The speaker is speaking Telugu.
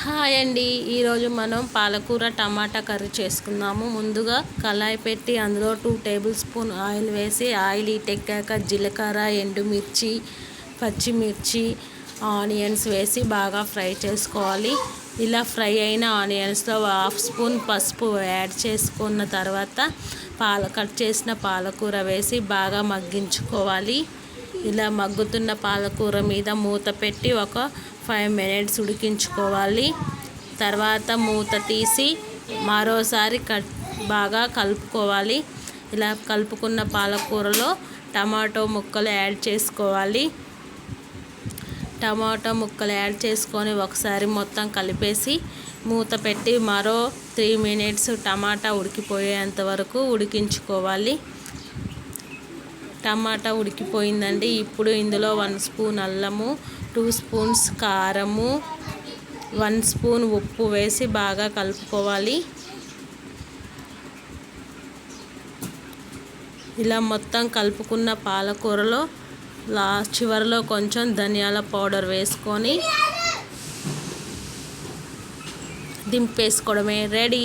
హాయ్ అండి. ఈరోజు మనం పాలకూర టమాటా కర్రీ చేసుకుందాము. ముందుగా కళాయి పెట్టి అందులో టూ టేబుల్ స్పూన్ ఆయిల్ వేసి ఆయిల్ ఇటెక్కాక జీలకర్ర ఎండుమిర్చి పచ్చిమిర్చి ఆనియన్స్ వేసి బాగా ఫ్రై చేసుకోవాలి. ఇలా ఫ్రై అయిన ఆనియన్స్లో హాఫ్ స్పూన్ పసుపు యాడ్ చేసుకున్న తర్వాత పాల కట్ చేసిన పాలకూర వేసి బాగా మగ్గించుకోవాలి. ఇలా మగ్గుతున్న పాలకూర మీద మూత పెట్టి ఒక ఫైవ్ మినిట్స్ ఉడికించుకోవాలి. తర్వాత మూత తీసి మరోసారి కట్ బాగా కలుపుకోవాలి. ఇలా కలుపుకున్న పాలకూరలో టమాటో ముక్కలు యాడ్ చేసుకోవాలి. టమాటో ముక్కలు యాడ్ చేసుకొని ఒకసారి మొత్తం కలిపేసి మూత పెట్టి మరో త్రీ మినిట్స్ టమాటా ఉడికిపోయేంత వరకు ఉడికించుకోవాలి. టమాటా ఉడికిపోయిందండి. ఇప్పుడు ఇందులో వన్ స్పూన్ అల్లము టూ స్పూన్స్ కారము వన్ స్పూన్ ఉప్పు వేసి బాగా కలుపుకోవాలి. ఇలా మొత్తం కలుపుకున్న పాలకూరలో లాస్ట్ చివరిలో కొంచెం ధనియాల పౌడర్ వేసుకొని దింపేసుకోవడమే రెడీ.